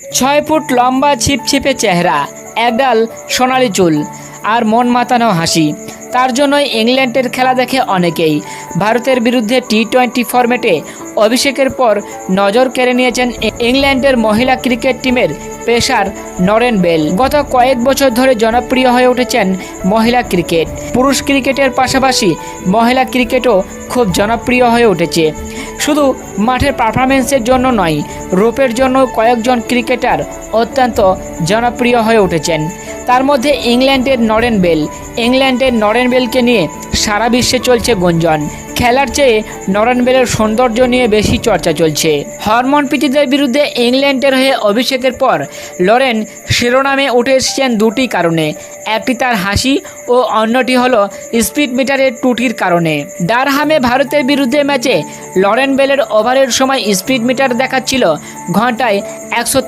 ছয় ফুট লম্বা ছিপছিপে চেহারা, একডাল সোনালি চুল আর মন মাতানো হাসি। তার জন্যই ইংল্যান্ডের খেলা দেখে অনেকেই ভারতের বিরুদ্ধে টি টোয়েন্টি ফরম্যাটে অভিষেকের পর নজর কেড়ে নিয়েছেন ইংল্যান্ডের মহিলা ক্রিকেট টিমের পেশার নরেন বেল। গত কয়েক বছর ধরে জনপ্রিয় হয়ে উঠেছেন মহিলা ক্রিকেট। পুরুষ ক্রিকেটের পাশাপাশি মহিলা ক্রিকেটও খুব জনপ্রিয় হয়ে উঠেছে। শুধু মাঠের পারফরমেন্সের জন্য নয় রোপের জন্য কয়েকজন ক্রিকেটার অত্যন্ত জনপ্রিয় হয়ে উঠেছেন। তার মধ্যে ইংল্যান্ডের নরেন বেল। ইংল্যান্ডের নরেন বেলকে নিয়ে সারা বিশ্বে চলছে গুঞ্জন। খেলার চেয়ে নরেন বেলের সৌন্দর্য নিয়ে বেশি চর্চা চলছে। হরমনপ্রীতিদের বিরুদ্ধে ইংল্যান্ডের হয়ে অভিষেকের পর লরেন শিরোনামে উঠে এসেছেন দুটি কারণে। একটি তার হাসি ও অন্যটি হল স্পিড মিটারের ত্রুটির কারণে। ডারহামে ভারতের বিরুদ্ধে ম্যাচে লরেন বেলের ওভারের সময় স্পিড মিটার দেখাচ্ছিল ঘন্টায় একশো